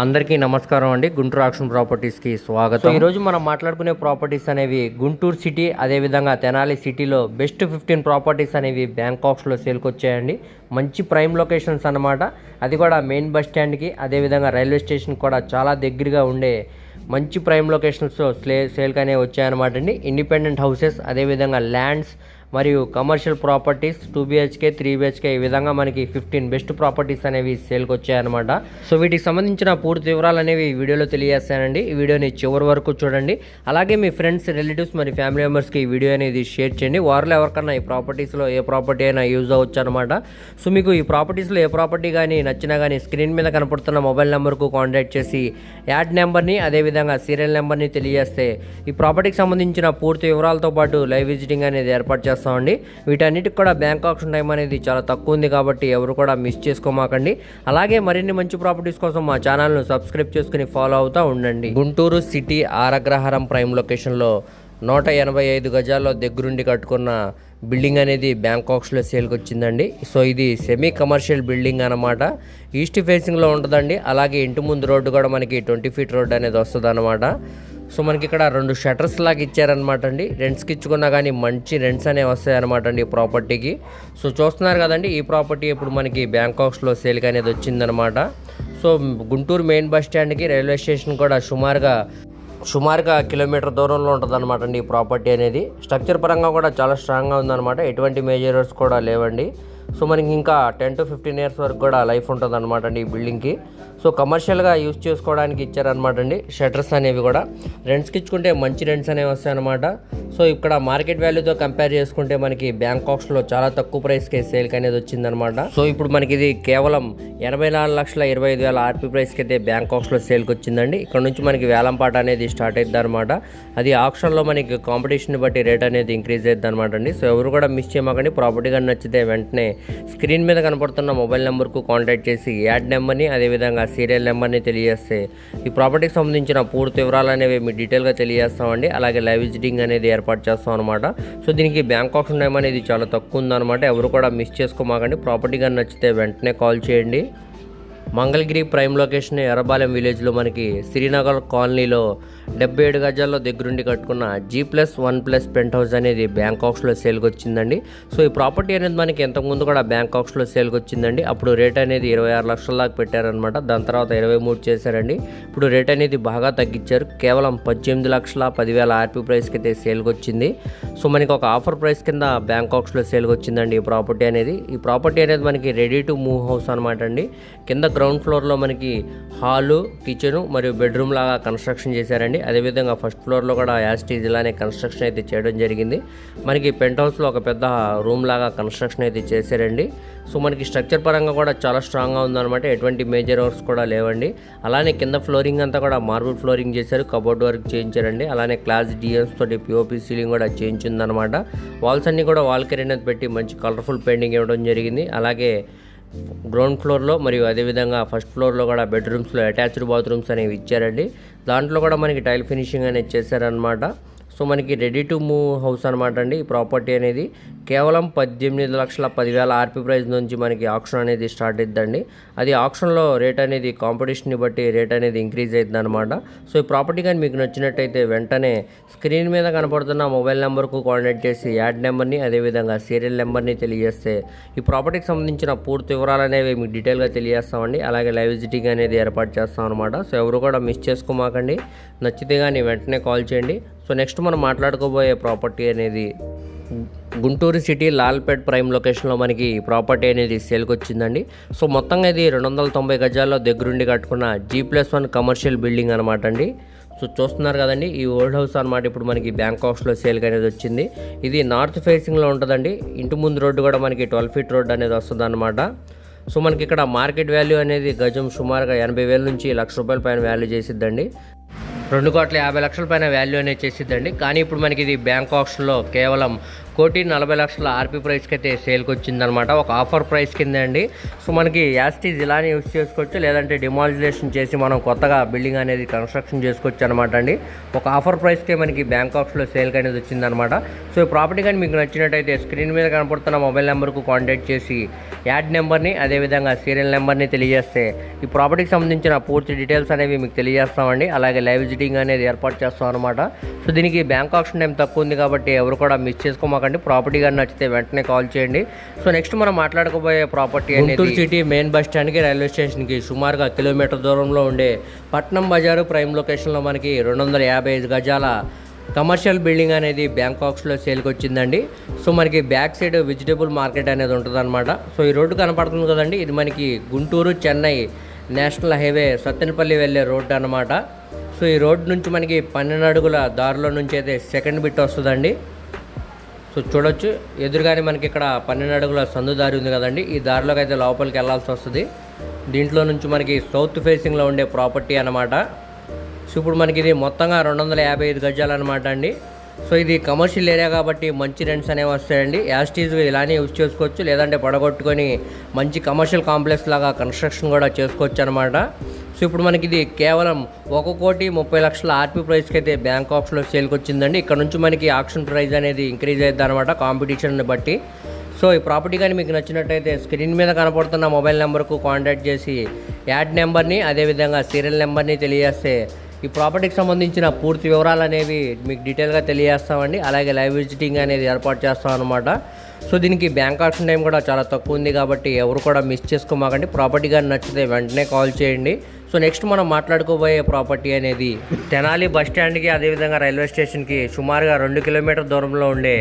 అందరికీ నమస్కారం అండి. గుంటూరు ఆక్షన్ ప్రాపర్టీస్కి స్వాగతం. ఈరోజు మనం మాట్లాడుకునే ప్రాపర్టీస్ అనేవి గుంటూరు సిటీ అదేవిధంగా తెనాలి సిటీలో బెస్ట్ ఫిఫ్టీన్ ప్రాపర్టీస్ అనేవి బ్యాంకాక్స్లో సేల్కి వచ్చాయండి మంచి ప్రైమ్ లొకేషన్స్ అన్నమాట. అది కూడా మెయిన్ బస్ స్టాండ్కి అదేవిధంగా రైల్వే స్టేషన్ కూడా చాలా దగ్గరగా ఉండే మంచి ప్రైమ్ లొకేషన్స్లో స్లే సేల్కి అనేవి వచ్చాయన్నమాట అండి. ఇండిపెండెంట్ హౌసెస్ అదేవిధంగా ల్యాండ్స్ మరియు commercial properties two BHK three BHK ఈ విధంగా మనకి ఫిఫ్టీన్ బెస్ట్ ప్రాపర్టీస్ అనేవి సేల్కి వచ్చాయన్నమాట. సో వీటికి సంబంధించిన పూర్తి వివరాలు అనేవి ఈ వీడియోలో తెలియజేస్తానండి. ఈ వీడియోని చివరి వరకు చూడండి. అలాగే మీ ఫ్రెండ్స్ రిలేటివ్స్ మరి ఫ్యామిలీ మెంబర్స్కి ఈ వీడియో అనేది షేర్ చేయండి. వారిలో ఎవరికన్నా ఈ ప్రాపర్టీస్లో ఏ ప్రాపర్టీ అయినా యూజ్ అవ్వచ్చు అనమాట సో మీకు ఈ ప్రాపర్టీస్లో ఏ ప్రాపర్టీ కానీ నచ్చినా కానీ స్క్రీన్ మీద కనపడుతున్న మొబైల్ నెంబర్కు కాంటాక్ట్ చేసి యాడ్ నెంబర్ని అదేవిధంగా సీరియల్ నెంబర్ని తెలియజేస్తే ఈ ప్రాపర్టీకి సంబంధించిన పూర్తి వివరాలతో పాటు లైవ్ విజిటింగ్ అనేది ఏర్పాటు చేస్తామండి. వీటన్నిటికి కూడా బ్యాంక్ ఆప్షన్ టైం అనేది చాలా తక్కువ ఉంది కాబట్టి ఎవరు కూడా మిస్ చేసుకోమాకండి. అలాగే మరిన్ని మంచి ప్రాపర్టీస్ కోసం మా ఛానల్ను సబ్స్క్రైబ్ చేసుకుని ఫాలో అవుతూ ఉండండి. గుంటూరు సిటీ ఆరగ్రహారం ప్రైమ్ లొకేషన్లో నూట ఎనభై ఐదు గజాల్లో దగ్గరుండి కట్టుకున్న బిల్డింగ్ అనేది బ్యాంకాక్స్లో సేల్కి వచ్చిందండి. సో ఇది సెమీ కమర్షియల్ బిల్డింగ్ అనమాట ఈస్ట్ ఫేసింగ్లో ఉంటుందండి. అలాగే ఇంటి ముందు రోడ్డు కూడా మనకి ట్వంటీ ఫీట్ రోడ్ అనేది వస్తుంది సో మనకి ఇక్కడ రెండు షటర్స్ లాగా ఇచ్చారనమాట అండి. రెంట్స్కి ఇచ్చుకున్నా కానీ మంచి రెంట్స్ అనేవి వస్తాయి అనమాట అండి ఈ ప్రాపర్టీకి సో చూస్తున్నారు కదండి ఈ ప్రాపర్టీ ఇప్పుడు మనకి బ్యాంకాక్స్లో సేల్కి అనేది వచ్చిందనమాట సో గుంటూరు మెయిన్ బస్ స్టాండ్కి రైల్వే స్టేషన్ కూడా సుమారుగా సుమారుగా కిలోమీటర్ దూరంలో ఉంటుందన్నమాట అండి ఈ ప్రాపర్టీ అనేది. స్ట్రక్చర్ పరంగా కూడా చాలా స్ట్రాంగ్గా ఉందన్నమాట. ఎటువంటి మేజర్స్ కూడా లేవండి. సో మనకి ఇంకా టెన్ టు ఫిఫ్టీన్ ఇయర్స్ వరకు కూడా లైఫ్ ఉంటుంది అనమాట అండి ఈ బిల్డింగ్కి. సో కమర్షియల్గా యూజ్ చేసుకోవడానికి ఇచ్చారనమాట అండి షటర్స్ అనేవి కూడా. రెంట్స్కి ఇచ్చుకుంటే మంచి రెంట్స్ అనేవి వస్తాయన్నమాట. సో ఇక్కడ మార్కెట్ వాల్యూతో కంపేర్ చేసుకుంటే మనకి బ్యాంకాక్స్లో చాలా తక్కువ ప్రైస్కి సేల్కి అనేది వచ్చిందనమాట సో ఇప్పుడు మనకి ఇది కేవలం ఎనభై నాలుగు లక్షల ఇరవై ఐదు వేల ఆర్పీ ప్రైస్కి అయితే బ్యాంకాక్స్లో సేల్కి వచ్చిందండి. ఇక్కడ నుంచి మనకి వేలంపాట అనేది స్టార్ట్ అవుతుంది అనమాట అది ఆప్షన్లో మనకి కాంపిటీషన్ బట్టి రేట్ అనేది ఇంక్రీజ్ అవుతుంది అనమాట అండి. సో ఎవరు కూడా మిస్ చేయమాకండి. ప్రాపర్టీ కానీ నచ్చితే వెంటనే స్క్రీన్ మీద కనపడుతున్న మొబైల్ నెంబర్కు కాంటాక్ట్ చేసి యాడ్ నెంబర్ని అదేవిధంగా సీరియల్ నెంబర్ని తెలియజేస్తే ఈ ప్రాపర్టీకి సంబంధించిన పూర్తి వివరాలు అనేవి మీ డీటెయిల్గా తెలియజేస్తామండి. అలాగే లైవ్ విజిటింగ్ అనేది ఏర్పాటు చేస్తాం అనమాట సో దీనికి బ్యాంక్ ఆప్షన్ టైం అనేది చాలా తక్కువ ఉందన్నమాట. ఎవరు కూడా మిస్ చేసుకోమాకండి. ప్రాపర్టీ కానీ నచ్చితే వెంటనే కాల్ చేయండి. మంగళగిరి ప్రైమ్ లొకేషన్ ఎర్రబాలెం విలేజ్లో మనకి శ్రీనగర్ కాలనీలో డెబ్బై ఏడు గజాల్లో దగ్గరుండి కట్టుకున్న G plus one plus penthouse అనేది బ్యాంకాక్స్లో సేల్కి వచ్చిందండి సో ఈ ప్రాపర్టీ అనేది మనకి ఇంతకుముందు కూడా బ్యాంకాక్స్లో సేల్కి వచ్చిందండి అప్పుడు రేట్ అనేది ఇరవై ఆరు లక్షల దాకా పెట్టారనమాట దాని తర్వాత ఇరవై మూడు చేశారండి. ఇప్పుడు రేట్ అనేది బాగా తగ్గించారు. కేవలం పద్దెనిమిది లక్షల పదివేల ఆర్పీ ప్రైస్కి అయితే సేల్కి వచ్చింది సో మనకి ఒక ఆఫర్ ప్రైస్ కింద బ్యాంకాక్స్లో సేల్కి వచ్చిందండి ఈ ప్రాపర్టీ అనేది. ఈ ప్రాపర్టీ అనేది మనకి రెడీ టు మూవ్ హౌస్ అనమాట అండి. కింద గ్రౌండ్ ఫ్లోర్లో మనకి హాలు కిచెను మరియు బెడ్రూమ్ లాగా కన్స్ట్రక్షన్ చేశారండి. అదేవిధంగా ఫస్ట్ ఫ్లోర్లో కూడా యాస్టీజ్ ఇలానే కన్స్ట్రక్షన్ అయితే చేయడం జరిగింది. మనకి పెంట్ హౌస్లో ఒక పెద్ద రూమ్ లాగా కన్స్ట్రక్షన్ అయితే చేశారండి. సో మనకి స్ట్రక్చర్ పరంగా కూడా చాలా స్ట్రాంగ్గా ఉందన్నమాట. ఎటువంటి మేజర్ వర్క్స్ కూడా లేవండి. అలానే కింద ఫ్లోరింగ్ అంతా కూడా మార్బుల్ ఫ్లోరింగ్ చేశారు. కబోర్డ్ వర్క్ చేయించారండి. అలానే క్లాస్ డిఎన్స్ తోటి పిఓపి సీలింగ్ కూడా చేయించిందనమాట వాల్స్ అన్ని కూడా వాల్ కెరీనర్ పెట్టి మంచి కలర్ఫుల్ పెయింటింగ్ ఇవ్వడం జరిగింది. అలాగే గ్రౌండ్ ఫ్లోర్లో మరియు అదేవిధంగా ఫస్ట్ ఫ్లోర్లో కూడా బెడ్రూమ్స్లో అటాచ్డ్ బాత్రూమ్స్ అనేవి ఇచ్చారండి. దాంట్లో కూడా మనకి టైల్ ఫినిషింగ్ అనేది చేశారనమాట సో మనకి రెడీ టు మూవ్ హౌస్ అనమాట అండి. ఈ ప్రాపర్టీ అనేది కేవలం పద్దెనిమిది లక్షల పదివేల ఆర్పీ ప్రైస్ నుంచి మనకి ఆప్షన్ అనేది స్టార్ట్ అవుతుందండి అది ఆప్షన్లో రేట్ అనేది కాంపిటీషన్ని బట్టి రేట్ అనేది ఇంక్రీజ్ అవుతుంది అనమాట సో ఈ ప్రాపర్టీ కానీ మీకు నచ్చినట్టయితే వెంటనే స్క్రీన్ మీద కనపడుతున్న మొబైల్ నెంబర్కు కాంటాక్ట్ చేసి యాడ్ నెంబర్ని అదేవిధంగా సీరియల్ నెంబర్ని తెలియజేస్తే ఈ ప్రాపర్టీకి సంబంధించిన పూర్తి వివరాలు అనేవి మీకు డీటెయిల్గా తెలియజేస్తామండి. అలాగే లైవ్ విజిటింగ్ అనేది ఏర్పాటు చేస్తాం అనమాట సో ఎవరు కూడా మిస్ చేసుకోమాకండి. నచ్చితే కానీ వెంటనే కాల్ చేయండి. సో నెక్స్ట్ మనం మాట్లాడుకోబోయే ప్రాపర్టీ అనేది గుంటూరు సిటీ లాల్పేట్ ప్రైమ్ లొకేషన్లో మనకి ప్రాపర్టీ అనేది సేల్కి వచ్చిందండి. సో మొత్తంగా ఇది రెండు వందల తొంభై గజాల్లో దగ్గరుండి కట్టుకున్న G plus one commercial building అనమాట అండి. సో చూస్తున్నారు కదండి ఈ ఓల్డ్ హౌస్ అనమాట ఇప్పుడు మనకి బ్యాంకాక్స్లో సేల్కి అనేది వచ్చింది. ఇది నార్త్ ఫేసింగ్లో ఉంటుందండి ఇంటి ముందు రోడ్డు కూడా మనకి ట్వెల్వ్ ఫీట్ రోడ్ అనేది వస్తుంది అనమాట సో మనకి ఇక్కడ మార్కెట్ వాల్యూ అనేది గజం సుమారుగా ఎనభై వేల నుంచి లక్ష రూపాయల పైన వాల్యూ చేసిద్దండి. రెండు కోట్ల యాభై లక్షల పైన వాల్యూ అనేది చేసిద్దండి. కానీ ఇప్పుడు మనకి ఇది బ్యాంక్ ఆప్షన్లో కేవలం కోటి నలభై లక్షల ఆర్పీ ప్రైస్కి అయితే సేల్కి వచ్చిందనమాట ఒక ఆఫర్ ప్రైస్ కింద అండి. సో మనకి యాస్టీజ్ ఇలానే యూస్ చేసుకోవచ్చు లేదంటే డిమాలిజేషన్ చేసి మనం కొత్తగా బిల్డింగ్ అనేది కన్స్ట్రక్షన్ చేసుకోవచ్చు అనమాట అండి. ఒక ఆఫర్ ప్రైస్కే మనకి బ్యాంకాక్స్లో సేల్కి అనేది వచ్చిందనమాట. సో ఈ ప్రాపర్టీ కానీ మీకు నచ్చినట్టయితే స్క్రీన్ మీద కనపడుతున్న మొబైల్ నెంబర్కు కాంటాక్ట్ చేసి యాడ్ నెంబర్ని అదేవిధంగా సీరియల్ నెంబర్ని తెలియజేస్తే ఈ ప్రాపర్టీకి సంబంధించిన పూర్తి డీటెయిల్స్ అనేవి మీకు తెలియజేస్తామండి. అలాగే లైవ్ విజిటింగ్ అనేది ఏర్పాటు చేస్తాం అనమాట సో దీనికి బ్యాంక్ ఆప్షన్ టైం తక్కువ ఉంది కాబట్టి ఎవరు కూడా మిస్ చేసుకోమాకండి. ప్రాపర్టీ కానీ నచ్చితే వెంటనే కాల్ చేయండి. సో నెక్స్ట్ మనం మాట్లాడుకోబోయే property Guntur city main bus స్టాండ్కి రైల్వే స్టేషన్కి సుమారుగా కిలోమీటర్ దూరంలో ఉండే పట్నం బజారు ప్రైమ్ లొకేషన్లో మనకి రెండు వందల యాభై ఐదు గజాల కమర్షియల్ బిల్డింగ్ అనేది బ్యాంకాక్స్లో సేల్కి వచ్చిందండి సో మనకి బ్యాక్ సైడ్ వెజిటేబుల్ మార్కెట్ అనేది ఉంటుంది సో ఈ రోడ్డు కనపడుతుంది కదండి. ఇది మనకి గుంటూరు చెన్నై నేషనల్ హైవే సత్తెనపల్లి వెళ్ళే రోడ్డు అనమాట సో ఈ రోడ్ నుంచి మనకి పన్నెండు అడుగుల దారిలో నుంచి అయితే సెకండ్ బిట్ వస్తుందండి. సో చూడొచ్చు. ఎదురుగానే మనకి ఇక్కడ పన్నెండు అడుగుల సందు దారి ఉంది కదండి. ఈ దారిలోకి అయితే లోపలికి వెళ్ళాల్సి వస్తుంది. దీంట్లో నుంచి మనకి సౌత్ ఫేసింగ్లో ఉండే ప్రాపర్టీ అనమాట సో ఇప్పుడు మనకి ఇది మొత్తంగా రెండు వందల యాభై ఐదు గజాలు అనమాట అండి. సో ఇది కమర్షియల్ ఏరియా కాబట్టి మంచి రెంట్స్ అనేవి వస్తాయండి. యాస్టీజ్గా ఇలానే యూజ్ చేసుకోవచ్చు. లేదంటే పడగొట్టుకొని మంచి కమర్షియల్ కాంప్లెక్స్ లాగా కన్స్ట్రక్షన్ కూడా చేసుకోవచ్చు అనమాట సో ఇప్పుడు మనకి ఇది కేవలం ఒక కోటి ముప్పై లక్షల ఆర్పీ ప్రైస్కి అయితే బ్యాంక్ ఆప్షన్లో సేల్కి వచ్చిందండి. ఇక్కడ నుంచి మనకి ఆప్షన్ ప్రైస్ అనేది ఇంక్రీజ్ అవుతుంది అనమాట కాంపిటీషన్ని బట్టి. సో ఈ ప్రాపర్టీ కానీ మీకు నచ్చినట్టయితే స్క్రీన్ మీద కనపడుతున్న మొబైల్ నెంబర్కు కాంటాక్ట్ చేసి యాడ్ నెంబర్ని అదేవిధంగా సీరియల్ నెంబర్ని తెలియజేస్తే ఈ ప్రాపర్టీకి సంబంధించిన పూర్తి వివరాలు అనేవి మీకు డీటెయిల్గా తెలియజేస్తామండి. అలాగే లైవ్ విజిటింగ్ అనేది ఏర్పాటు చేస్తాం అనమాట సో దీనికి బ్యాంక్ ఆప్షన్ టైం కూడా చాలా తక్కువ ఉంది కాబట్టి ఎవరు కూడా మిస్ చేసుకోమాకండి. ప్రాపర్టీ కానీ నచ్చితే వెంటనే కాల్ చేయండి. సో నెక్స్ట్ మనం మాట్లాడుకోబోయే ప్రాపర్టీ అనేది తెనాలి బస్ స్టాండ్కి అదేవిధంగా రైల్వే స్టేషన్కి సుమారుగా రెండు కిలోమీటర్ దూరంలో ఉండే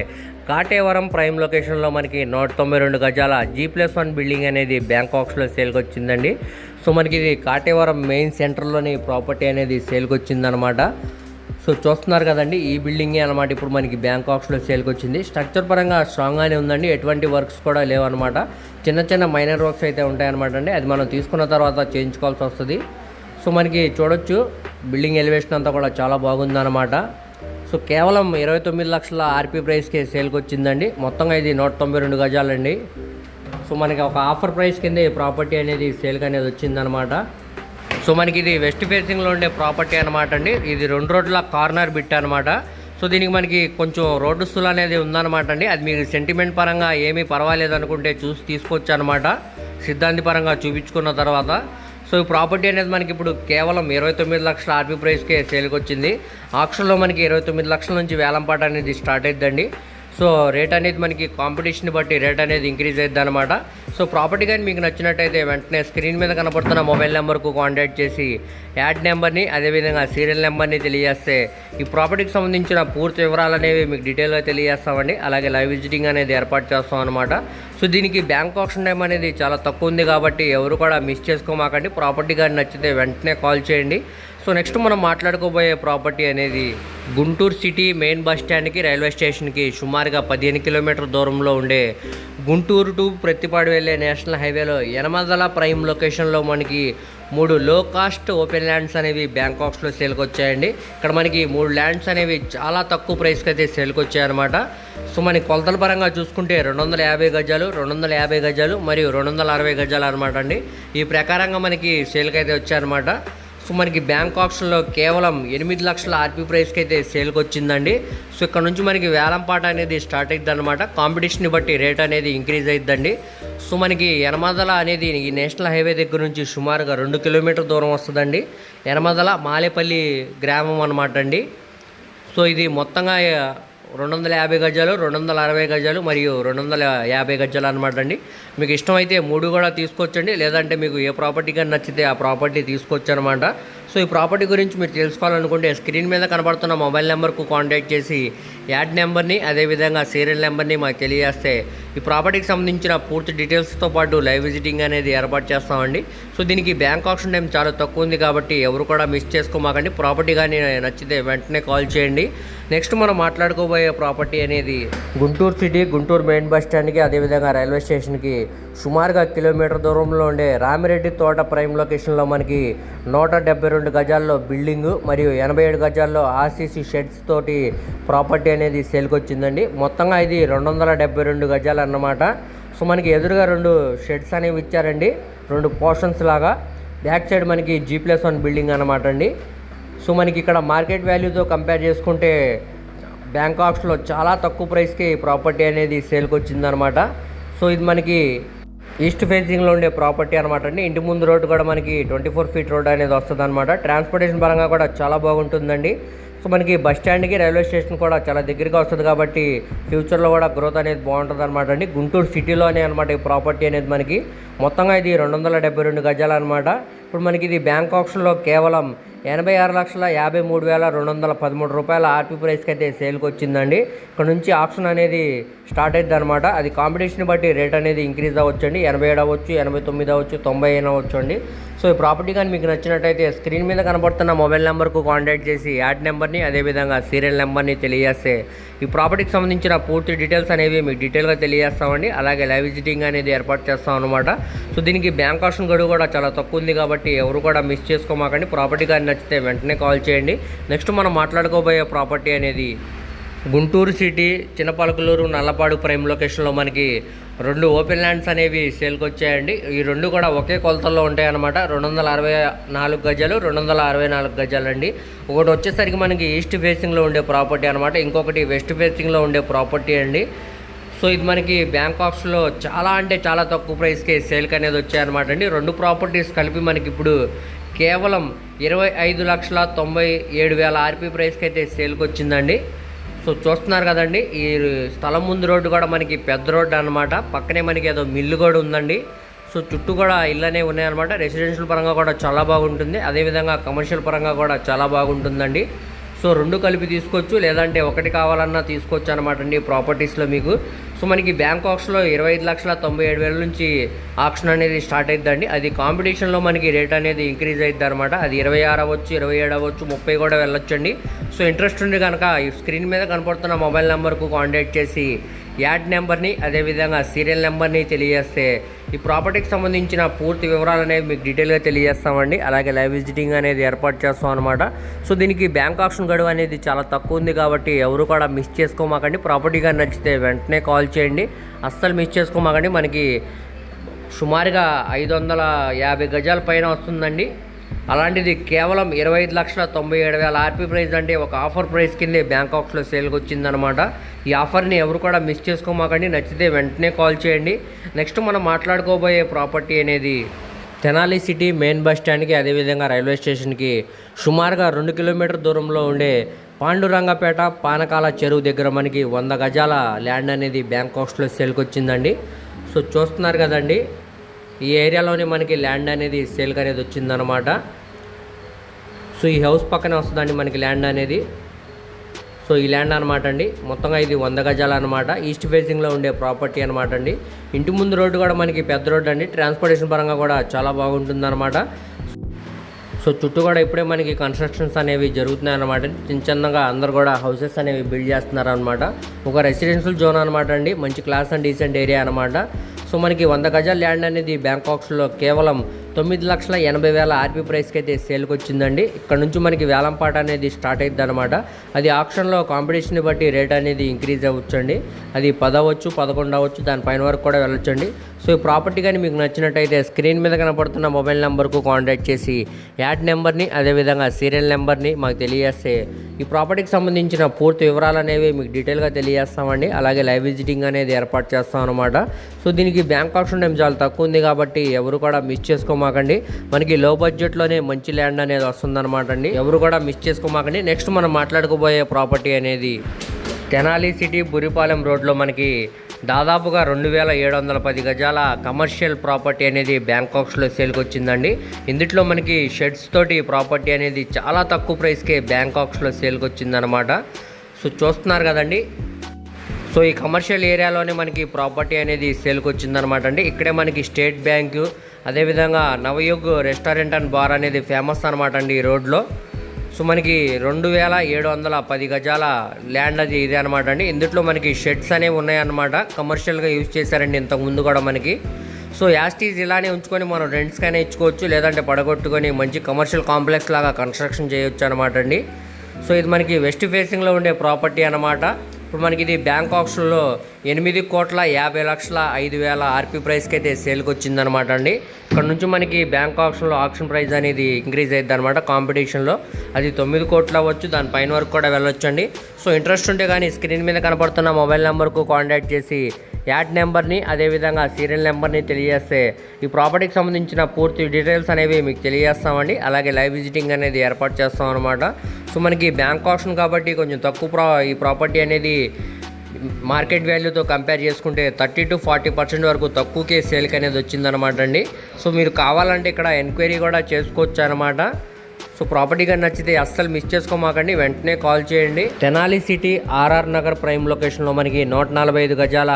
కాటేవరం ప్రైమ్ లొకేషన్లో మనకి నూట తొంభై రెండు గజాల జీ ప్లస్ వన్ బిల్డింగ్ అనేది బ్యాంకాక్స్లో సేల్కి వచ్చిందండి. సో మనకి ఇది కాటేవరం మెయిన్ సెంటర్లోని ప్రాపర్టీ అనేది సేల్కి వచ్చిందనమాట. సో చూస్తున్నారు కదండి ఈ బిల్డింగే అనమాట ఇప్పుడు మనకి బ్యాంకాక్స్లో సేల్కి వచ్చింది. స్ట్రక్చర్ పరంగా స్ట్రాంగ్గానే ఉందండి ఎటువంటి వర్క్స్ కూడా లేవన్నమాట చిన్న చిన్న మైనర్ వర్క్స్ అయితే ఉంటాయన్నమాట అండి. అది మనం తీసుకున్న తర్వాత చేయించుకోవాల్సి వస్తుంది. సో మనకి చూడొచ్చు బిల్డింగ్ ఎలివేషన్ అంతా కూడా చాలా బాగుందన్నమాట. సో కేవలం ఇరవై తొమ్మిది లక్షల ఆర్పీ ప్రైస్కే సేల్కి వచ్చిందండి. మొత్తంగా ఇది నూట తొంభై రెండు గజాలండి. సో మనకి ఒక ఆఫర్ ప్రైస్ కింద ఈ ప్రాపర్టీ అనేది సేల్కి అనేది వచ్చిందనమాట. సో మనకి ఇది వెస్ట్ ఫేసింగ్లో ఉండే ప్రాపర్టీ అనమాట అండి. ఇది రెండు రోడ్ల కార్నర్ బిట్ అనమాట. సో దీనికి మనకి కొంచెం రోడ్డు స్థులు అనేది ఉందన్నమాట అండి. అది మీకు సెంటిమెంట్ పరంగా ఏమీ పర్వాలేదు అనుకుంటే చూసి తీసుకోవచ్చు అనమాట. సిద్ధాంతి పరంగా చూపించుకున్న తర్వాత. సో ఈ ప్రాపర్టీ అనేది మనకి ఇప్పుడు కేవలం ఇరవై తొమ్మిది లక్షల ఆర్పీ ప్రైస్కే సేల్కి వచ్చింది. ఆక్షన్లో మనకి ఇరవై తొమ్మిది లక్షల నుంచి వేలంపాట అనేది స్టార్ట్ అయిద్దండి. సో రేట్ అనేది మనకి కాంపిటీషన్ బట్టి రేట్ అనేది ఇంక్రీజ్ అవుతుంది అనమాట సో ప్రాపర్టీ కానీ మీకు నచ్చినట్టయితే వెంటనే స్క్రీన్ మీద కనపడుతున్న మొబైల్ నెంబర్కు కాంటాక్ట్ చేసి యాడ్ నెంబర్ని అదేవిధంగా సీరియల్ నెంబర్ని తెలియజేస్తే ఈ ప్రాపర్టీకి సంబంధించిన పూర్తి వివరాలు అనేవి మీకు డీటెయిల్గా తెలియజేస్తామండి. అలాగే లైవ్ విజిటింగ్ అనేది ఏర్పాటు చేస్తాం అనమాట సో దీనికి బ్యాంక్ ఆప్షన్ టైం అనేది చాలా తక్కువ ఉంది కాబట్టి ఎవరు కూడా మిస్ చేసుకోమాకండి. ప్రాపర్టీ కానీ నచ్చితే వెంటనే కాల్ చేయండి. సో నెక్స్ట్ మనం మాట్లాడుకోబోయే ప్రాపర్టీ అనేది గుంటూరు సిటీ మెయిన్ బస్ స్టాండ్కి రైల్వే స్టేషన్కి సుమారుగా పదిహేను కిలోమీటర్ దూరంలో ఉండే గుంటూరు టు ప్రతిపాడు వెళ్ళే నేషనల్ హైవేలో యనమదల ప్రైమ్ లొకేషన్లో మనకి మూడు లో కాస్ట్ ఓపెన్ ల్యాండ్స్ అనేవి బ్యాంకాక్స్లో సేల్కి వచ్చాయండి ఇక్కడ మనకి మూడు ల్యాండ్స్ అనేవి చాలా తక్కువ ప్రైస్కి అయితే సేల్కి వచ్చాయన్నమాట సో మనకి కొలతల పరంగా చూసుకుంటే రెండు వందల యాభై గజాలు రెండు వందల యాభై గజాలు మరియు రెండు వందల అరవై గజాలు అనమాట అండి. ఈ ప్రకారంగా మనకి సేల్కి అయితే వచ్చాయన్నమాట. సో మనకి బ్యాంక్ ఆప్షన్లో కేవలం ఎనిమిది లక్షల ఆర్పీ ప్రైస్కి అయితే సేల్కి వచ్చిందండి సో ఇక్కడ నుంచి మనకి వేలంపాట అనేది స్టార్ట్ అవుతుంది అనమాట కాంపిటీషన్ని బట్టి రేట్ అనేది ఇంక్రీజ్ అవుతుందండి సో మనకి ఎనమదల అనేది ఈ నేషనల్ హైవే దగ్గర నుంచి సుమారుగా రెండు కిలోమీటర్ దూరం వస్తుందండి. ఎనమదల మాలేపల్లి గ్రామం అనమాట అండి. సో ఇది మొత్తంగా రెండు వందల యాభై గజాలు రెండు వందల అరవై గజాలు మరియు రెండు వందల యాభై గజాలు అనమాట అండి. మీకు ఇష్టమైతే మూడు కూడా తీసుకోవచ్చండి లేదంటే మీకు ఏ ప్రాపర్టీ కానీ నచ్చితే ఆ ప్రాపర్టీ తీసుకోవచ్చు అనమాట సో ఈ ప్రాపర్టీ గురించి మీరు తెలుసుకోవాలనుకుంటే స్క్రీన్ మీద కనబడుతున్న మొబైల్ నెంబర్కు కాంటాక్ట్ చేసి యాడ్ నెంబర్ని అదేవిధంగా సీరియల్ నెంబర్ని మాకు తెలియజేస్తే ఈ ప్రాపర్టీకి సంబంధించిన పూర్తి డీటెయిల్స్తో పాటు లైవ్ విజిటింగ్ అనేది ఏర్పాటు చేస్తామండి. సో దీనికి బ్యాంక్ ఆప్షన్ టైం చాలా తక్కువ ఉంది కాబట్టి ఎవరు కూడా మిస్ చేసుకోమాకండి. ప్రాపర్టీ కానీ నచ్చితే వెంటనే కాల్ చేయండి. నెక్స్ట్ మనం మాట్లాడుకోబోయే ప్రాపర్టీ అనేది Guntur city Guntur main bus స్టాండ్కి అదేవిధంగా రైల్వే స్టేషన్కి సుమారుగా కిలోమీటర్ దూరంలో ఉండే రామిరెడ్డి తోట ప్రైమ్ లొకేషన్లో మనకి నూట డెబ్బై రెండు గజాల్లో బిల్డింగు మరియు ఎనభై ఏడు గజాల్లో ఆర్సీసీ షెడ్స్ తోటి ప్రాపర్టీ అనేది సేల్కొచ్చిందండి. మొత్తంగా ఇది రెండు వందల డెబ్బై రెండు గజాలు అన్నమాట. సో మనకి ఎదురుగా రెండు షెడ్స్ అనేవి ఇచ్చారండి. రెండు పోర్షన్స్ లాగా. బ్యాక్ సైడ్ మనకి జీ ప్లస్ వన్ బిల్డింగ్ అనమాట అండి. సో మనకి ఇక్కడ మార్కెట్ వాల్యూతో కంపేర్ చేసుకుంటే బ్యాంకాక్స్లో చాలా తక్కువ ప్రైస్కి ప్రాపర్టీ అనేది సేల్కి వచ్చిందనమాట సో ఇది మనకి ఈస్ట్ ఫేసింగ్లో ఉండే ప్రాపర్టీ అనమాట అండి. ఇంటి ముందు రోడ్డు కూడా మనకి ట్వంటీ ఫోర్ ఫీట్ రోడ్ అనేది వస్తుంది అనమాట ట్రాన్స్పోర్టేషన్ పరంగా కూడా చాలా బాగుంటుందండి. సో మనకి బస్ స్టాండ్కి రైల్వే స్టేషన్ కూడా చాలా దగ్గరగా వస్తుంది కాబట్టి ఫ్యూచర్లో కూడా గ్రోత్ అనేది బాగుంటుంది అనమాట అండి. గుంటూరు సిటీలోనే అనమాట ఈ ప్రాపర్టీ అనేది మనకి. మొత్తంగా ఇది రెండు వందల డెబ్బై రెండు గజాలు అనమాట ఇప్పుడు మనకి ఇది బ్యాంక్ ఆప్షన్లో కేవలం ఎనభై ఆరు లక్షల యాభై మూడు వేల రెండు వందల పదమూడు రూపాయల ఆర్పీ ప్రైస్కి అయితే సేల్కి వచ్చిందండి ఇక్కడ నుంచి ఆప్షన్ అనేది స్టార్ట్ అయింది అనమాట అది కాంపిటీషన్ బట్టి రేట్ అనేది ఇంక్రీజ్ అవ్వచ్చండి. ఎనభై ఏడు అవ్వచ్చు ఎనభై తొమ్మిది అవ్వచ్చు తొంభై అయినా అవ్వచ్చు అండి సో ఈ ప్రాపర్టీ కానీ మీకు నచ్చినట్టయితే స్క్రీన్ మీద కనబడుతున్న మొబైల్ నెంబర్కు కాంటాక్ట్ చేసి యాడ్ నెంబర్ని అదేవిధంగా సీరియల్ నెంబర్ని తెలియజేస్తే ఈ ప్రాపర్టీకి సంబంధించిన పూర్తి డీటెయిల్స్ అనేవి మీకు డీటెయిల్గా తెలియజేస్తామండి. అలాగే లైవ్ విజిటింగ్ అనేది ఏర్పాటు చేస్తాం అనమాట సో దీనికి బ్యాంక్ ఆప్షన్ గడువు కూడా చాలా తక్కువ ఉంది కాబట్టి ఎవరు కూడా మిస్ చేసుకోమాకండి. ప్రాపర్టీ కానీ నచ్చితే వెంటనే కాల్ చేయండి. నెక్స్ట్ మనం మాట్లాడుకోబోయే ప్రాపర్టీ అనేది గుంటూరు సిటీ చిన్నపలకలూరు నల్లపాడు ప్రైమ్ లొకేషన్లో మనకి రెండు ఓపెన్ ల్యాండ్స్ అనేవి సేల్కి వచ్చాయండి. ఈ రెండు కూడా ఒకే కొలతల్లో ఉంటాయి అనమాట రెండు వందల అరవై నాలుగు గజాలు రెండు వందల అరవై నాలుగు గజాలు అండి ఒకటి వచ్చేసరికి మనకి ఈస్ట్ ఫేసింగ్లో ఉండే ప్రాపర్టీ అనమాట ఇంకొకటి వెస్ట్ ఫేసింగ్లో ఉండే ప్రాపర్టీ అండి. సో ఇది మనకి బ్యాంకాక్స్లో చాలా అంటే చాలా తక్కువ ప్రైస్కి సేల్కి అనేది వచ్చాయన్నమాట అండి. రెండు ప్రాపర్టీస్ కలిపి మనకి ఇప్పుడు కేవలం ఇరవై ఐదు లక్షల తొంభై ఏడు వేల ఆర్పీ ప్రైస్కి అయితే సేల్కి వచ్చిందండి. సో చూస్తున్నారు కదండి ఈ స్థలం ముందు రోడ్డు కూడా మనకి పెద్ద రోడ్డు అనమాట పక్కనే మనకి ఏదో మిల్లు కూడా ఉందండి. సో చుట్టూ కూడా ఇళ్ళనే ఉన్నాయన్నమాట. రెసిడెన్షియల్ పరంగా కూడా చాలా బాగుంటుంది. అదేవిధంగా కమర్షియల్ పరంగా కూడా చాలా బాగుంటుందండి. సో రెండు కలిపి తీసుకోవచ్చు లేదంటే ఒకటి కావాలన్నా తీసుకోవచ్చు అనమాట అండి ప్రాపర్టీస్లో మీకు. సో మనకి బ్యాంక్ ఆక్షన్లో ఇరవై ఐదు లక్షల తొంభై ఏడు వేల నుంచి ఆప్షన్ అనేది స్టార్ట్ అవుతుందండి అది కాంపిటీషన్లో మనకి రేట్ అనేది ఇంక్రీజ్ అవుతుంది అనమాట అది ఇరవై ఆరు అవ్వచ్చు ఇరవై ఏడు అవ్వచ్చు ముప్పై కూడా వెళ్ళొచ్చండి. సో ఇంట్రెస్ట్ ఉండి కనుక ఈ స్క్రీన్ మీద కనపడుతున్న మొబైల్ నెంబర్కు కాంటాక్ట్ చేసి యాడ్ నెంబర్ని అదేవిధంగా సీరియల్ నెంబర్ని తెలియజేస్తే ఈ ప్రాపర్టీకి సంబంధించిన పూర్తి వివరాలు అనేవి మీకు డీటెయిల్గా తెలియజేస్తామండి. అలాగే లైవ్ విజిటింగ్ అనేది ఏర్పాటు చేస్తాం అనమాట సో దీనికి బ్యాంక్ ఆప్షన్ గడువు అనేది చాలా తక్కువ ఉంది కాబట్టి ఎవరు కూడా మిస్ చేసుకోమాకండి. ప్రాపర్టీ కానీ నచ్చితే వెంటనే కాల్ చేయండి. అస్సలు మిస్ చేసుకోమాకండి. మనకి సుమారుగా ఐదు వందల యాభై గజాల పైన వస్తుందండి. అలాంటిది కేవలం ఇరవై ఐదు లక్షల తొంభై ఏడు వేల ఆర్పీ ప్రైస్ అంటే ఒక ఆఫర్ ప్రైస్ కిందే బ్యాంకాక్స్లో సేల్కి వచ్చిందనమాట ఈ ఆఫర్ని ఎవరు కూడా మిస్ చేసుకోమాకండి. నచ్చితే వెంటనే కాల్ చేయండి. నెక్స్ట్ మనం మాట్లాడుకోబోయే ప్రాపర్టీ అనేది తెనాలి సిటీ మెయిన్ బస్ స్టాండ్కి అదేవిధంగా రైల్వే స్టేషన్కి సుమారుగా రెండు కిలోమీటర్ దూరంలో ఉండే పాండురంగపేట పానకాల చెరువు దగ్గర మనకి వంద గజాల ల్యాండ్ అనేది బ్యాంకాక్స్లో సేల్కి వచ్చిందండి. సో చూస్తున్నారు కదండి. ఈ ఏరియాలోనే మనకి ల్యాండ్ అనేది సేల్కి అనేది వచ్చిందనమాట సో ఈ హౌస్ పక్కనే వస్తుందండి మనకి ల్యాండ్ అనేది. సో ఈ ల్యాండ్ అనమాట అండి. మొత్తంగా ఇది వంద గజాలు అనమాట ఈస్ట్ ఫేసింగ్లో ఉండే ప్రాపర్టీ అనమాట అండి. ఇంటి ముందు రోడ్డు కూడా మనకి పెద్ద రోడ్డు అండి. ట్రాన్స్పోర్టేషన్ పరంగా కూడా చాలా బాగుంటుందన్నమాట. సో చుట్టూ కూడా ఇప్పుడే మనకి కన్స్ట్రక్షన్స్ అనేవి జరుగుతున్నాయి అనమాట చిన్న చిన్నగా అందరు కూడా హౌసెస్ అనేవి బిల్డ్ చేస్తున్నారు అనమాట ఒక రెసిడెన్షియల్ జోన్ అనమాట అండి. మంచి క్లాస్ అండ్ డీసెంట్ ఏరియా అనమాట సో మనకి వంద గజాల ల్యాండ్ అనేది బ్యాంకాక్స్లో కేవలం తొమ్మిది లక్షల ఎనభై వేల ఆర్పీ ప్రైస్కి అయితే సేల్కి వచ్చిందండి ఇక్కడ నుంచి మనకి వేలంపాట అనేది స్టార్ట్ అవుతుంది అనమాట అది ఆప్షన్లో కాంపిటీషన్ బట్టి రేట్ అనేది ఇంక్రీజ్ అవ్వచ్చండి. అది పదవచ్చు పదకొండు అవ్వచ్చు దానిపైన వరకు కూడా వెళ్ళొచ్చండి. సో ఈ ప్రాపర్టీ కానీ మీకు నచ్చినట్టయితే స్క్రీన్ మీద కనపడుతున్న మొబైల్ నెంబర్కు కాంటాక్ట్ చేసి యాడ్ నెంబర్ని అదేవిధంగా సీరియల్ నెంబర్ని మాకు తెలియజేస్తే ఈ ప్రాపర్టీకి సంబంధించిన పూర్తి వివరాలు అనేవి మీకు డీటెయిల్గా తెలియజేస్తామండి. అలాగే లైవ్ విజిటింగ్ అనేది ఏర్పాటు చేస్తాం అనమాట సో దీనికి బ్యాంక్ ఆప్షన్ టైం చాలా తక్కువ ఉంది కాబట్టి ఎవరు కూడా మిస్ చేసుకోమాకండి. మనకి లో బడ్జెట్లోనే మంచి ల్యాండ్ అనేది వస్తుందన్నమాట అండి. ఎవరు కూడా మిస్ చేసుకోమాకండి. నెక్స్ట్ మనం మాట్లాడుకోబోయే ప్రాపర్టీ అనేది తెనాలి సిటీ బురిపాలెం రోడ్లో మనకి దాదాపుగా రెండు వేల ఏడు వందల పది గజాల కమర్షియల్ ప్రాపర్టీ అనేది బ్యాంకాక్స్లో సేల్కి వచ్చిందండి ఇందుట్లో మనకి షెడ్స్ తోటి ప్రాపర్టీ అనేది చాలా తక్కువ ప్రైస్కే బ్యాంకాక్స్లో సేల్కి వచ్చిందనమాట సో చూస్తున్నారు కదండి. సో ఈ కమర్షియల్ ఏరియాలోనే మనకి ప్రాపర్టీ అనేది సేల్కి వచ్చిందనమాట అండి. ఇక్కడే మనకి స్టేట్ బ్యాంకు అదేవిధంగా నవయుగ్ రెస్టారెంట్ అండ్ బార్ అనేది ఫేమస్ అనమాట అండి ఈ రోడ్లో. సో మనకి రెండు వేల ఏడు వందల పది గజాల ల్యాండ్ అది ఇదే అనమాట అండి. ఇందులో మనకి షెడ్స్ అనేవి ఉన్నాయన్నమాట. కమర్షియల్గా యూజ్ చేశారండి ఇంతకుముందు కూడా మనకి. సో యాస్టీస్ ఇలానే ఉంచుకొని మనం రెంట్స్కైనా ఇచ్చుకోవచ్చు లేదంటే పడగొట్టుకొని మంచి కమర్షియల్ కాంప్లెక్స్ లాగా కన్స్ట్రక్షన్ చేయొచ్చు అనమాట అండి. సో ఇది మనకి వెస్ట్ ఫేసింగ్లో ఉండే ప్రాపర్టీ అనమాట ఇప్పుడు మనకి ఇది బ్యాంక్ ఆప్షన్లో ఎనిమిది కోట్ల యాభై లక్షల ఐదు వేల ఆర్పీ ప్రైస్కి అయితే సేల్కి వచ్చిందనమాట అండి. ఇక్కడ నుంచి మనకి బ్యాంక్ ఆప్షన్లో ఆప్షన్ ప్రైస్ అనేది ఇంక్రీజ్ అయ్యింది అనమాట కాంపిటీషన్లో. అది తొమ్మిది కోట్ల అవ్వచ్చు దాని పైన వరకు కూడా వెళ్ళొచ్చండి. సో ఇంట్రెస్ట్ ఉంటే కానీ స్క్రీన్ మీద కనపడుతున్న మొబైల్ నెంబర్కు కాంటాక్ట్ చేసి యాడ్ నెంబర్ని అదేవిధంగా సీరియల్ నెంబర్ని తెలియజేస్తే ఈ ప్రాపర్టీకి సంబంధించిన పూర్తి డీటెయిల్స్ అనేవి మీకు తెలియజేస్తామండి. అలాగే లైవ్ విజిటింగ్ అనేది ఏర్పాటు చేస్తాం అనమాట సో మనకి బ్యాంక్ ఆప్షన్ కాబట్టి కొంచెం తక్కువ ప్రా ఈ ప్రాపర్టీ అనేది మార్కెట్ వాల్యూతో కంపేర్ చేసుకుంటే థర్టీ టు ఫార్టీ పర్సెంట్ వరకు తక్కువకే సేల్కి అనేది వచ్చిందనమాట అండి. సో మీరు కావాలంటే ఇక్కడ ఎంక్వైరీ కూడా చేసుకోవచ్చు అనమాట సో ప్రాపర్టీ కానీ నచ్చితే అస్సలు మిస్ చేసుకోమాకండి. వెంటనే కాల్ చేయండి. Tenali city RR Nagar prime లొకేషన్లో మనకి నూట నలభై ఐదు గజాల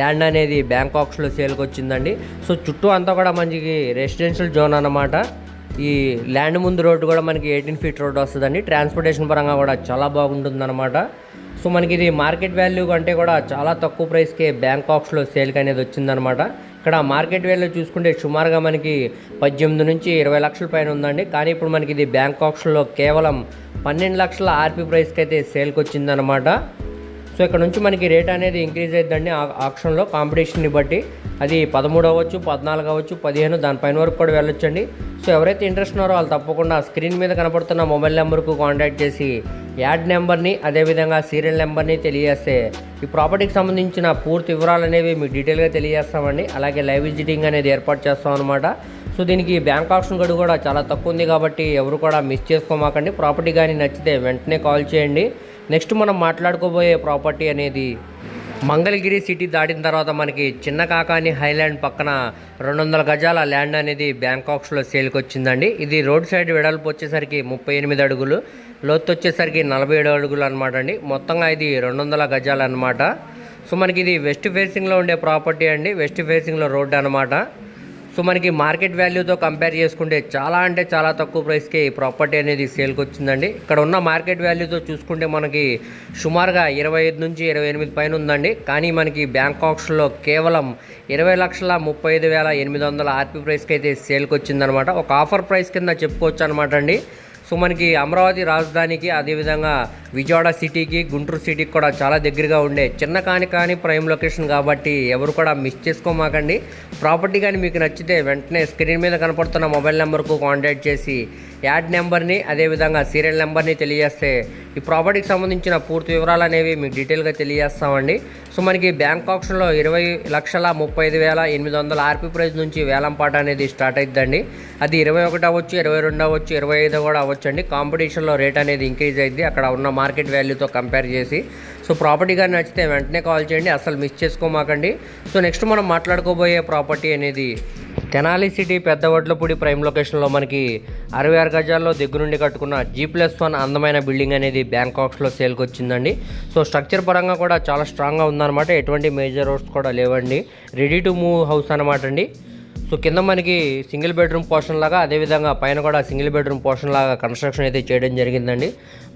ల్యాండ్ అనేది బ్యాంకాక్స్లో సేల్కి వచ్చిందండి. సో చుట్టూ అంతా కూడా మనకి రెసిడెన్షియల్ జోన్ అన్నమాట. ఈ ల్యాండ్ ముందు రోడ్డు కూడా మనకి ఎయిటీన్ ఫీట్ రోడ్ వస్తుందండి. ట్రాన్స్పోర్టేషన్ పరంగా కూడా చాలా బాగుంటుందన్నమాట. సో మనకి ఇది మార్కెట్ వాల్యూ కంటే కూడా చాలా తక్కువ ప్రైస్కే బ్యాంకాక్స్లో సేల్కి అనేది వచ్చిందనమాట ఇక్కడ మార్కెట్ వాల్యూ చూసుకుంటే సుమారుగా మనకి పద్దెనిమిది నుంచి ఇరవై లక్షల పైన ఉందండి. కానీ ఇప్పుడు మనకి ఇది బ్యాంకాక్స్లో కేవలం పన్నెండు లక్షల ఆర్పీ ప్రైస్కి అయితే సేల్కి వచ్చిందనమాట సో ఇక్కడ నుంచి మనకి రేట్ అనేది ఇంక్రీజ్ అవుతుందండి ఆప్షన్లో కాంపిటీషన్ని బట్టి. అది పదమూడు అవ్వచ్చు పద్నాలుగు అవ్వచ్చు పదిహేను దానిపైన వరకు కూడా వెళ్ళొచ్చండి. సో ఎవరైతే ఇంట్రెస్ట్ ఉన్నారో వాళ్ళు తప్పకుండా స్క్రీన్ మీద కనపడుతున్న మొబైల్ నెంబర్కు కాంటాక్ట్ చేసి యాడ్ నెంబర్ని అదేవిధంగా సీరియల్ నెంబర్ని తెలియజేస్తే ఈ ప్రాపర్టీకి సంబంధించిన పూర్తి వివరాలు అనేవి మీకు డీటెయిల్గా తెలియజేస్తామండి. అలాగే లైవ్ విజిటింగ్ అనేది ఏర్పాటు చేస్తాం అనమాట సో దీనికి బ్యాంక్ ఆప్షన్ గడు కూడా చాలా తక్కువ ఉంది కాబట్టి ఎవరు కూడా మిస్ చేసుకోమాకండి. ప్రాపర్టీ కానీ నచ్చితే వెంటనే కాల్ చేయండి. నెక్స్ట్ మనం మాట్లాడుకోబోయే ప్రాపర్టీ అనేది మంగళగిరి సిటీ దాటిన తర్వాత మనకి చిన్న కాకాని హైలాండ్ పక్కన రెండు వందల గజాల ల్యాండ్ అనేది బ్యాంకాక్స్లో సేల్కి వచ్చిందండి ఇది రోడ్ సైడ్ వెడల్పు వచ్చేసరికి ముప్పై ఎనిమిది అడుగులు లోతు వచ్చేసరికి నలభై ఏడు అడుగులు అనమాట అండి. మొత్తంగా ఇది రెండు వందల గజాలు అనమాట సో మనకి ఇది వెస్ట్ ఫేసింగ్లో ఉండే ప్రాపర్టీ అండి. వెస్ట్ ఫేసింగ్లో రోడ్ అనమాట సో మనకి మార్కెట్ వాల్యూతో కంపేర్ చేసుకుంటే చాలా అంటే చాలా తక్కువ ప్రైస్కి ప్రాపర్టీ అనేది సేల్కి వచ్చిందండి ఇక్కడ ఉన్న మార్కెట్ వాల్యూతో చూసుకుంటే మనకి సుమారుగా ఇరవై ఐదు నుంచి ఇరవై ఎనిమిది పైన ఉందండి. కానీ మనకి బ్యాంకాక్స్లో కేవలం ఇరవై లక్షల ముప్పై ఐదు వేల ఎనిమిది వందల ఆర్పీ ప్రైస్కి అయితే సేల్కి వచ్చిందనమాట ఒక ఆఫర్ ప్రైస్ కింద చెప్పుకోవచ్చు అనమాట అండి. సో మనకి అమరావతి రాజధానికి అదేవిధంగా విజయవాడ సిటీకి గుంటూరు సిటీకి కూడా చాలా దగ్గరగా ఉండే చిన్న కాని కాని ప్రైమ్ లొకేషన్ కాబట్టి ఎవరు కూడా మిస్ చేసుకోమాకండి. ప్రాపర్టీ కానీ మీకు నచ్చితే వెంటనే స్క్రీన్ మీద కనపడుతున్న మొబైల్ నెంబర్కు కాంటాక్ట్ చేసి యాడ్ నెంబర్ని అదేవిధంగా సీరియల్ నెంబర్ని తెలియజేస్తే ఈ ప్రాపర్టీకి సంబంధించిన పూర్తి వివరాలు అనేవి మీకు డీటెయిల్గా తెలియజేస్తామండి. సో మనకి బ్యాంక్ ఆప్షన్లో ఇరవై లక్షల ముప్పై ఐదు వేల ఎనిమిది వందల ఆర్పీ ప్రైస్ నుంచి వేలంపాట అనేది స్టార్ట్ అవుతుందండి అది ఇరవై ఒకటి అవ్వచ్చు ఇరవై రెండు అవ్వచ్చు ఇరవై ఐదు కూడా అవ్వచ్చు అండి కాంపిటీషన్లో రేట్ అనేది ఇంక్రీజ్ అయింది అక్కడ ఉన్న మార్కెట్ వాల్యూతో కంపేర్ చేసి సో ప్రాపర్టీ కానీ నచ్చితే వెంటనే కాల్ చేయండి. అసలు మిస్ చేసుకోమాకండి. సో నెక్స్ట్ మనం మాట్లాడుకోబోయే ప్రాపర్టీ అనేది తెనాలి సిటీ పెద్ద వడ్లపూడి ప్రైమ్ లొకేషన్లో మనకి అరవై ఆరు గజాల్లో దగ్గరుండి కట్టుకున్న జీ ప్లస్ వన్ అందమైన బిల్డింగ్ అనేది బ్యాంకాక్స్లో సేల్కి వచ్చిందండి సో స్ట్రక్చర్ పరంగా కూడా చాలా స్ట్రాంగ్గా ఉందన్నమాట. ఎటువంటి మేజర్ రోడ్స్ కూడా లేవండి. రెడీ టు మూవ్ హౌస్ అనమాట అండి. సో కింద మనకి సింగిల్ బెడ్రూమ్ పోర్షన్ లాగా అదేవిధంగా పైన కూడా సింగిల్ బెడ్రూమ్ పోర్షన్ లాగా కన్స్ట్రక్షన్ అయితే చేయడం జరిగిందండి.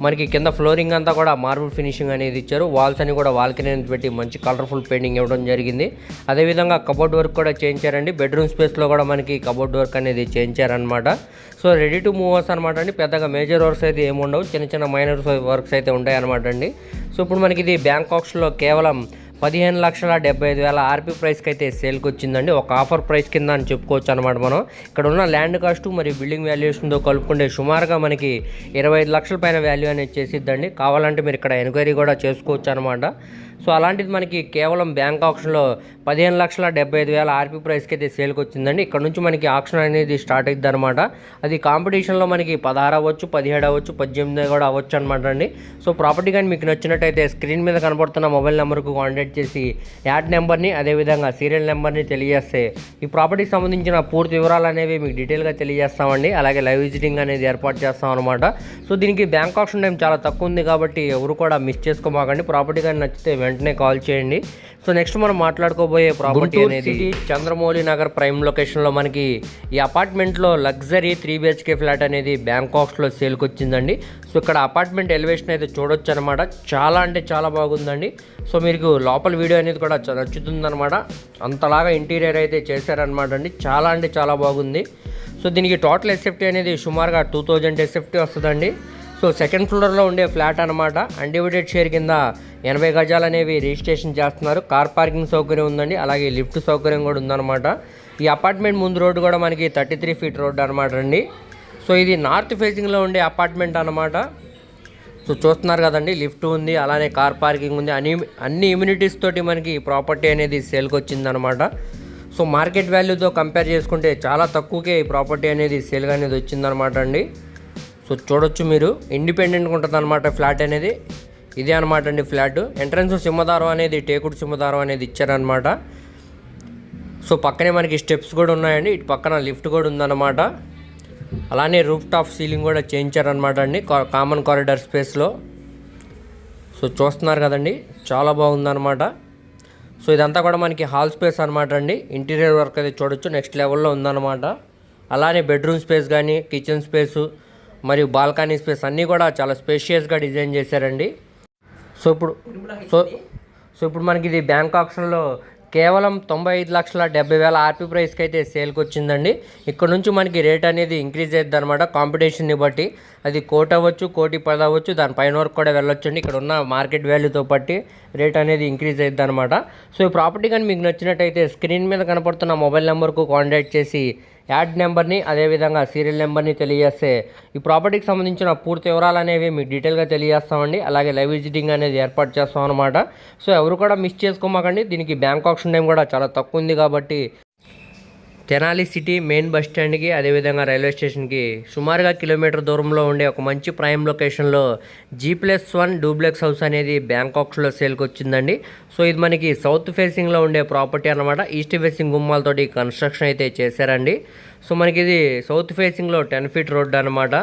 మనకి కింద ఫ్లోరింగ్ అంతా కూడా మార్బుల్ ఫినిషింగ్ అనేది ఇచ్చారు. వాల్స్ అని కూడా వాల్కనీ పెట్టి మంచి కలర్ఫుల్ పెయింటింగ్ ఇవ్వడం జరిగింది. అదేవిధంగా కబోర్డ్ వర్క్ కూడా చేయించారండి. బెడ్రూమ్ స్పేస్లో కూడా మనకి కబోర్డ్ వర్క్ అనేది చేయించారనమాట సో రెడీ టు మూవర్స్ అనమాట అండి. పెద్దగా మేజర్ వర్క్స్ అయితే ఏముండవు చిన్న చిన్న మైనర్ వర్క్స్ అయితే ఉంటాయి అనమాట అండి. సో ఇప్పుడు మనకి ఇది బ్యాంకాక్స్లో కేవలం పదిహేను లక్షల డెబ్బై ఐదు వేల ఆర్పీ ప్రైస్కి అయితే సేల్కి వచ్చిందండి ఒక ఆఫర్ ప్రైస్ కింద అని చెప్పుకోవచ్చు అనమాట మనం. ఇక్కడ ఉన్న ల్యాండ్ కాస్ట్ మరియు బిల్డింగ్ వాల్యుయేషన్తో కలుపుకుంటే సుమారుగా మనకి ఇరవై ఐదు లక్షల పైన వాల్యూ అనేది చేసిద్దండి. కావాలంటే మీరు ఇక్కడ ఎంక్వైరీ కూడా చేసుకోవచ్చు అనమాట సో అలాంటిది మనకి కేవలం బ్యాంక్ ఆప్షన్లో పదిహేను లక్షల డెబ్బై ఐదు వేల ఆర్పీ ప్రైస్కి అయితే సేల్కి వచ్చిందండి. ఇక్కడ నుంచి మనకి ఆప్షన్ అనేది స్టార్ట్ అవుతుంది అనమాట అది కాంపిటీషన్లో మనకి పదహారు అవ్వచ్చు పదిహేడు అవ్వచ్చు పద్దెనిమిది కూడా అవ్వచ్చు అనమాట అండి. సో ప్రాపర్టీ కానీ మీకు నచ్చినట్టయితే స్క్రీన్ మీద కనబడుతున్న మొబైల్ నెంబర్కు కాంటాక్ట్ చేసి యాడ్ నెంబర్ని అదేవిధంగా సీరియల్ నెంబర్ని తెలియజేస్తే ఈ ప్రాపర్టీకి సంబంధించిన పూర్తి వివరాలు అనేవి మీకు డీటెయిల్గా తెలియజేస్తామండి. అలాగే లైవ్ విజిటింగ్ అనేది ఏర్పాటు చేస్తాం అనమాట సో దీనికి బ్యాంక్ ఆప్షన్ టైం చాలా తక్కువ ఉంది కాబట్టి ఎవరు కూడా మిస్ చేసుకోమాకండి. ప్రాపర్టీ కానీ నచ్చితే వెంటనే కాల్ చేయండి. సో నెక్స్ట్ మనం మాట్లాడుకోబోయే ప్రాపర్టీ అనేది చంద్రమౌళి నగర్ ప్రైమ్ లొకేషన్లో మనకి ఈ అపార్ట్మెంట్లో లగ్జరీ త్రీ బిహెచ్కే ఫ్లాట్ అనేది బ్యాంకాక్స్లో సేల్కి వచ్చిందండి సో ఇక్కడ అపార్ట్మెంట్ ఎలివేషన్ అయితే చూడొచ్చు అనమాట చాలా అంటే చాలా బాగుందండి. సో మీకు లోపల వీడియో అనేది కూడా నచ్చుతుందన్నమాట అంతలాగా ఇంటీరియర్ అయితే చేశారనమాట అండి. చాలా అంటే చాలా బాగుంది. సో దీనికి టోటల్ ఎస్ఎఫ్టీ అనేది సుమారుగా టూ థౌజండ్ ఎస్ఎఫ్టీ వస్తుందండి. సో సెకండ్ ఫ్లోర్లో ఉండే ఫ్లాట్ అనమాట అన్డివైడెడ్ షేర్ కింద ఎనభై గజాలు అనేవి రిజిస్ట్రేషన్ చేస్తున్నారు. కార్ పార్కింగ్ సౌకర్యం ఉందండి. అలాగే లిఫ్ట్ సౌకర్యం కూడా ఉందన్నమాట. ఈ అపార్ట్మెంట్ ముందు రోడ్డు కూడా మనకి థర్టీ త్రీ ఫీట్ రోడ్డు అనమాట అండి. సో ఇది నార్త్ ఫేసింగ్లో ఉండే అపార్ట్మెంట్ అనమాట సో చూస్తున్నారు కదండి లిఫ్ట్ ఉంది అలానే కార్ పార్కింగ్ ఉంది. అన్ని అన్ని ఇమ్యూనిటీస్ తోటి మనకి ఈ ప్రాపర్టీ అనేది సేల్కి వచ్చిందనమాట సో మార్కెట్ వాల్యూతో కంపేర్ చేసుకుంటే చాలా తక్కువకే ఈ ప్రాపర్టీ అనేది సేల్గా అనేది వచ్చిందనమాట అండి. సో చూడొచ్చు మీరు. ఇండిపెండెంట్గా ఉంటుంది అనమాట ఫ్లాట్ అనేది. ఇదే అనమాట అండి ఫ్లాట్. ఎంట్రన్స్ సింహదారం అనేది టేకుడు సింహదారం అనేది ఇచ్చారనమాట సో పక్కనే మనకి స్టెప్స్ కూడా ఉన్నాయండి. ఇటు పక్కన లిఫ్ట్ కూడా ఉందన్నమాట. అలానే రూఫ్ టాప్ సీలింగ్ కూడా చేయించారనమాట అండి కామన్ కారిడార్ స్పేస్లో సో చూస్తున్నారు కదండి చాలా బాగుందన్నమాట. సో ఇదంతా కూడా మనకి హాల్ స్పేస్ అనమాట అండి. ఇంటీరియర్ వర్క్ అయితే చూడొచ్చు నెక్స్ట్ లెవెల్లో ఉందన్నమాట. అలానే బెడ్రూమ్ స్పేస్ కానీ కిచెన్ స్పేసు మరియు బాల్కనీ స్పేస్ అన్నీ కూడా చాలా స్పేషియస్గా డిజైన్ చేశారండి. సో ఇప్పుడు సో సో ఇప్పుడు మనకి ఇది బ్యాంక్ ఆప్షన్లో కేవలం తొంభై ఐదు లక్షల డెబ్బై వేల ఆర్పీ ప్రైస్కి అయితే సేల్కి వచ్చిందండి. ఇక్కడ నుంచి మనకి రేట్ అనేది ఇంక్రీజ్ అవుతుంది అనమాట కాంపిటీషన్ని బట్టి అది కోటి అవ్వచ్చు కోటి పది అవ్వచ్చు. దాని పైన వరకు కూడా వెళ్ళొచ్చు అండి ఇక్కడ ఉన్న మార్కెట్ వాల్యూతో బట్టి రేట్ అనేది ఇంక్రీజ్ అవుతుంది అనమాట సో ఈ ప్రాపర్టీ కానీ మీకు నచ్చినట్టయితే స్క్రీన్ మీద కనపడుతున్న మొబైల్ నెంబర్కు కాంటాక్ట్ చేసి యాడ్ నెంబర్ని అదేవిధంగా సీరియల్ నెంబర్ని తెలియజేస్తే ఈ ప్రాపర్టీకి సంబంధించిన పూర్తి వివరాలు అనేవి మీకు డీటెయిల్గా తెలియజేస్తామండి. అలాగే లైవ్ విజిటింగ్ అనేది ఏర్పాటు చేస్తాం అనమాట సో ఎవరు కూడా మిస్ చేసుకోమాకండి. దీనికి బ్యాంక్ ఆప్షన్ టైం కూడా చాలా తక్కువ ఉంది కాబట్టి తెనాలి సిటీ మెయిన్ బస్ స్టాండ్కి అదేవిధంగా రైల్వే స్టేషన్కి సుమారుగా కిలోమీటర్ దూరంలో ఉండే ఒక మంచి ప్రైమ్ లొకేషన్లో G plus one duplex house అనేది బ్యాంకాక్స్లో సేల్కి వచ్చిందండి సో ఇది మనకి సౌత్ ఫేసింగ్లో ఉండే ప్రాపర్టీ అనమాట ఈస్ట్ ఫేసింగ్ గుమ్మాలతోటి కన్స్ట్రక్షన్ అయితే చేశారండి. సో మనకి ఇది సౌత్ ఫేసింగ్లో టెన్ ఫీట్ రోడ్ అనమాట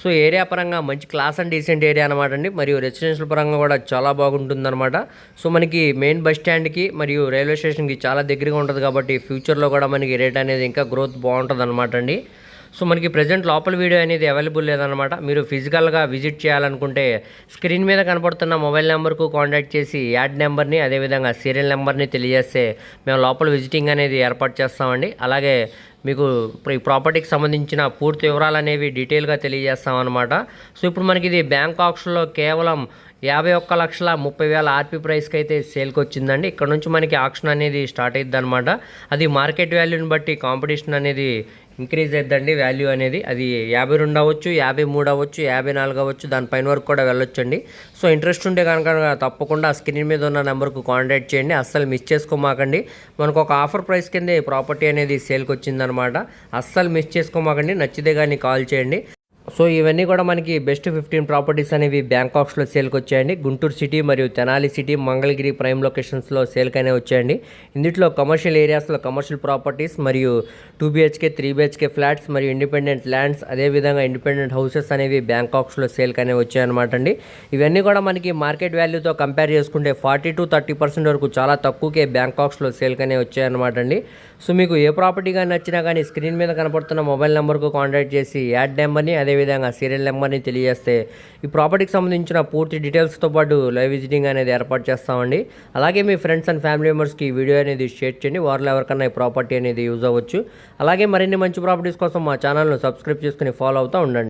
సో ఏరియా పరంగా మంచి క్లాస్ అండ్ డీసెంట్ ఏరియా అనమాట అండి. మరియు రెసిడెన్షియల్ పరంగా కూడా చాలా బాగుంటుంది అనమాట సో మనకి మెయిన్ బస్ స్టాండ్కి మరియు రైల్వే స్టేషన్కి చాలా దగ్గరగా ఉంటుంది కాబట్టి ఫ్యూచర్లో కూడా మనకి రేట్ అనేది ఇంకా గ్రోత్ బాగుంటుంది అనమాట అండి. సో మనకి ప్రజెంట్ లోపల వీడియో అనేది అవైలబుల్ లేదనమాట మీరు ఫిజికల్గా విజిట్ చేయాలనుకుంటే స్క్రీన్ మీద కనపడుతున్న మొబైల్ నెంబర్కు కాంటాక్ట్ చేసి యాడ్ నెంబర్ని అదేవిధంగా సీరియల్ నెంబర్ని తెలియజేస్తే మేము లోపల విజిటింగ్ అనేది ఏర్పాటు చేస్తామండి. అలాగే మీకు ఈ ప్రాపర్టీకి సంబంధించిన పూర్తి వివరాలు అనేవి డీటెయిల్గా తెలియజేస్తామన్నమాట. సో ఇప్పుడు మనకి ఇది బ్యాంక్ ఆప్షన్లో కేవలం యాభై ఒక్క లక్షల ముప్పై వేల ఆర్పీ ప్రైస్కి అయితే సేల్కి వచ్చిందండి ఇక్కడ నుంచి మనకి ఆప్షన్ అనేది స్టార్ట్ అయ్యిద్ది అనమాట అది మార్కెట్ వాల్యూని బట్టి కాంపిటీషన్ అనేది ఇంక్రీజ్ అవుతుందండి వాల్యూ అనేది. అది యాభై రెండు అవ్వచ్చు యాభై మూడు అవ్వచ్చు యాభై నాలుగు అవ్వచ్చు దానిపైన వరకు కూడా వెళ్ళొచ్చండి. సో ఇంట్రెస్ట్ ఉంటే కనుక తప్పకుండా ఆ స్క్రీన్ మీద ఉన్న నెంబర్కు కాంటాక్ట్ చేయండి. అస్సలు మిస్ చేసుకోమాకండి. మనకు ఒక ఆఫర్ ప్రైస్ కింద ప్రాపర్టీ అనేది సేల్కి వచ్చిందనమాట. అస్సలు మిస్ చేసుకోమాకండి. నచ్చితే కానీ కాల్ చేయండి. సో ఇవన్నీ కూడా మనకి బెస్ట్ ఫిఫ్టీన్ ప్రాపర్టీస్ అనేవి బ్యాంకాక్స్లో సేల్కి వచ్చాయండి గుంటూరు సిటీ మరియు తెనాలి సిటీ మంగళగిరి ప్రైమ్ లొకేషన్స్లో సేల్కి వచ్చాయండి. ఇందులో కమర్షియల్ ఏరియాస్లో కమర్షియల్ ప్రాపర్టీస్ మరియు two BHK three BHK flats మరియు ఇండిపెండెంట్ ల్యాండ్స్ అదేవిధంగా ఇండిపెండెంట్ హౌసెస్ అనేవి బ్యాంకాక్స్లో సేల్కి అనేవి వచ్చాయన్నమాట అండి ఇవన్నీ కూడా మనకి మార్కెట్ వాల్యూతో కంపేర్ చేసుకుంటే ఫార్టీ టు థర్టీ పర్సెంట్ వరకు చాలా తక్కువకే బ్యాంకాక్స్లో సేల్కి అనేవి వచ్చాయన్నమాట అండి సో మీకు ఏ ప్రాపర్టీ కానీ నచ్చినా కానీ స్క్రీన్ మీద కనపడుతున్న మొబైల్ నెంబర్కు కాంటాక్ట్ చేసి యాడ్ నెంబర్ని అదేవిధంగా సీరియల్ నెంబర్ని తెలియజేస్తే ఈ ప్రాపర్టీకి సంబంధించిన పూర్తి డీటెయిల్స్తో పాటు లైవ్ విజిటింగ్ అనేది ఏర్పాటు చేస్తామండి. అలాగే మీ ఫ్రెండ్స్ అండ్ ఫ్యామిలీ మెంబర్స్కి ఈ వీడియో అనేది షేర్ చేయండి. వారిలో ఎవరికన్నా ఈ ప్రాపర్టీ అనేది యూజ్ అవ్వచ్చు. అలాగే మరిన్ని మంచి ప్రాపర్టీస్ కోసం మా ఛానల్ను సబ్స్క్రైబ్ చేసుకుని ఫాలో అవుతూ ఉండండి.